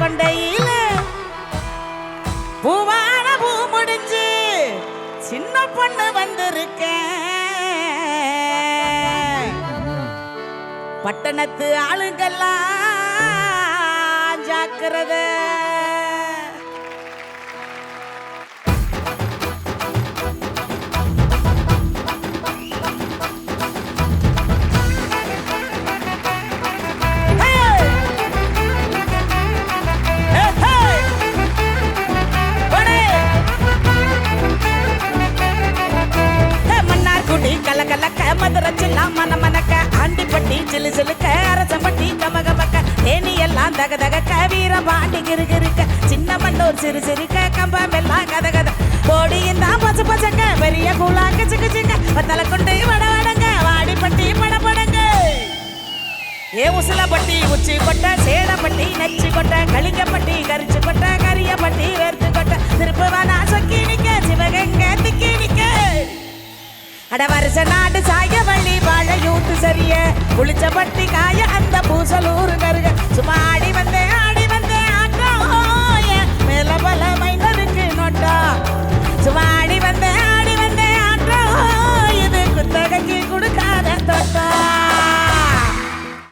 கொண்டையில் பூவான பூ முடிஞ்சு சின்ன பொண்ணு வந்திருக்க. பட்டணத்து ஆளுங்கெல்லாம் ஜாக்கிரதை. கலகலக்க மதுரை சில்லா மன மனக்க ஆண்டிப்பட்டி சிலு சிலுக்க அரசம்பட்டி கமகமக்க தேனி எல்லாம் தக தகக்க வீரம் பாண்டி கிருகிருக்க சின்ன மண்டூர் சிறு சிரிக்க கம்பம் எல்லாம் கத கத. கோடியின் தான் பசு பசங்க பெரிய கூழாக்க சிக்கு கிச்சுங்க பத்தலை கொண்டு வட வடங்க வாடிப்பட்டி பட படங்க. ஏ உசலப்பட்டி உச்சி கொட்டை சேடப்பட்டி நச்சு கொட்டை களிங்கப்பட்டி கரிச்சு கொட்டை கரியப்பட்டி வேர்த்து அட வருஷ நாடு சாய வள்ளி வாழ யூத்து சரிய புளிச்ச பட்டி காய அந்த பூசலூர் கருக. சும்மா ஆடி வந்தே ஆடி வந்தே ஆட்டம் மேல பல மைனருக்கு நோட்டா. சும்மா ஆடி வந்தே ஆடி வந்தே ஆட்டம் இது குத்தகைக்கு கொடுக்காத தொட்டா.